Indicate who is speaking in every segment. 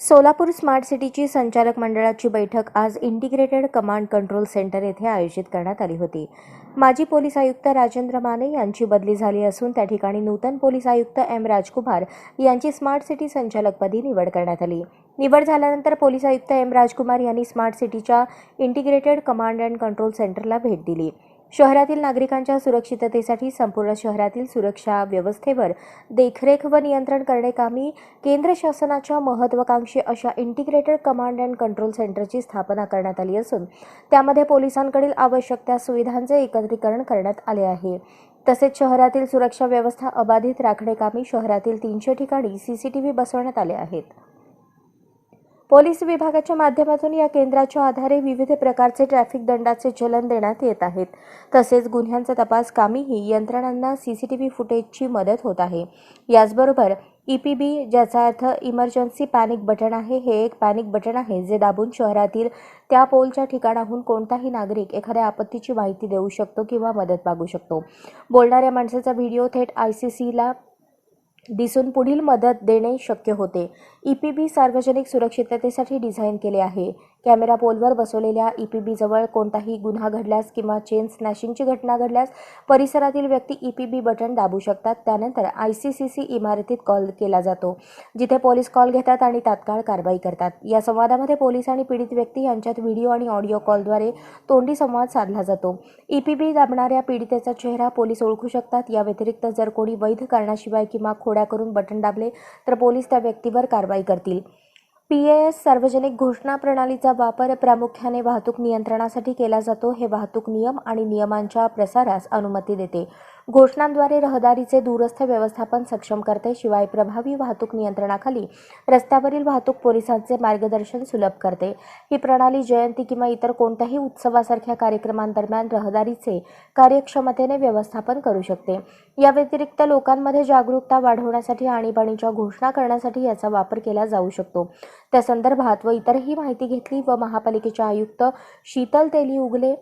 Speaker 1: Solapur smart सिटीची संचालक मंडळाची बैठक आज इंटिग्रेटेड कमांड कंट्रोल सेंटर येथे आयोजित करण्यात आली होती. माजी पोलीस आयुक्त राजेंद्र माने यांची बदली झाली असून त्या ठिकाणी नूतन पोलीस आयुक्त एम राजकुमार यांची स्मार्ट सिटी संचालकपदी निवड करण्यात आली. निवड झाल्यानंतर पोलीस आयुक्त एम राजकुमार यांनी स्मार्ट सिटीच्या इंटिग्रेटेड कमांड अँड कंट्रोल सेंटरला भेट दिली. शहरातील नागरिकांच्या सुरक्षिततेसाठी संपूर्ण शहरातील सुरक्षा व्यवस्थेवर देखरेख व नियंत्रण करण्याकामी केंद्र शासनाच्या महत्वाकांक्षी अशा इंटिग्रेटेड कमांड अँड कंट्रोल सेंटरची स्थापना करण्यात आली असून त्यामध्ये पोलिसांकडील आवश्यक त्या सुविधांचे एकत्रीकरण करण्यात आले आहे. तसेच शहरातील सुरक्षा व्यवस्था अबाधित राखण्याकामी शहरातील तीनशे ठिकाणी सीसीटीव्ही बसवण्यात आले आहेत. पोलीस विभागाच्या माध्यमातून या केंद्राच्या आधारे विविध प्रकारचे ट्रॅफिक दंडाचे चलन देण्यात येत आहेत. तसेच गुन्ह्यांचा तपास कामीही यंत्रणांना सीसीटीव्ही फुटेजची मदत होत आहे. याचबरोबर ई पी बी ज्याचा अर्थ इमर्जन्सी पॅनिक बटन आहे हे एक पॅनिक बटन आहे जे दाबून शहरातील त्या पोलच्या ठिकाणाहून कोणताही नागरिक एखाद्या आपत्तीची माहिती देऊ शकतो किंवा मदत मागू शकतो. बोलणाऱ्या माणसाचा व्हिडिओ थेट आय सी सीला दिसून पुढील मदत देणे शक्य होते. ई पी बी सार्वजनिक सुरक्षिततेसाठी डिझाईन केले आहे. कॅमेरा पोलवर बसवलेल्या ई पी बीजवळ कोणताही गुन्हा घडल्यास किंवा चेन स्नॅशिंगची घटना घडल्यास परिसरातील व्यक्ती ई पी बी बटन दाबू शकतात. त्यानंतर आय सी सी सी इमारतीत कॉल केला जातो जिथे पोलीस कॉल घेतात आणि तात्काळ कारवाई करतात. या संवादामध्ये पोलीस आणि पीडित व्यक्ती यांच्यात व्हिडिओ आणि ऑडिओ कॉलद्वारे तोंडी संवाद साधला जातो. ई पी बी दाबणाऱ्या पीडितेचा चेहरा पोलीस ओळखू शकतात. या व्यतिरिक्त जर कोणी वैध कारणाशिवाय किंवा खोड्या करून बटन दाबले तर पोलीस त्या व्यक्तीवर कारवाई करतील. पी एस सार्वजनिक घोषणा प्रणालीचा वापर प्रामुख्याने वाहतूक नियंत्रणासाठी केला जातो. हे वाहतूक नियम आणि नियमांच्या प्रसारास अनुमती देते. घोषणांद्वारे रहदारीचे दूरस्थ व्यवस्थापन सक्षम करते. शिवाय प्रभावी वाहतूक नियंत्रणाखाली रस्त्यावरील वाहतूक पोलिसांचे मार्गदर्शन सुलभ करते. ही प्रणाली जयंती किंवा इतर कोणत्याही उत्सवासारख्या कार्यक्रमांदरम्यान रहदारीचे कार्यक्षमतेने व्यवस्थापन करू शकते. या व्यतिरिक्त लोकांमध्ये जागरूकता वाढवण्यासाठी आणीबाणीच्या घोषणा करण्यासाठी याचा वापर केला जाऊ शकतो. त्या संदर्भात व इतरही माहिती घेतली व महापालिकेचे आयुक्त शीतल तेली उगले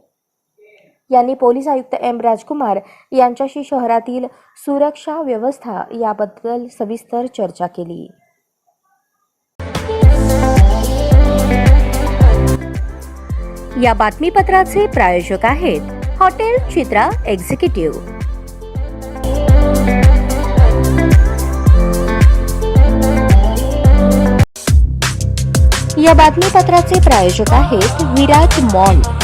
Speaker 1: यांनी पोलीस आयुक्त एम राजकुमार यांच्याशी शहरातील सुरक्षा व्यवस्था याबद्दल सविस्तर चर्चा केली. या बातमीपत्राचे प्रायोजक आहेत हॉटेल चित्रा एक्झिक्युटिव्ह. या बातमीपत्राचे प्रायोजक आहेत विराट मॉल.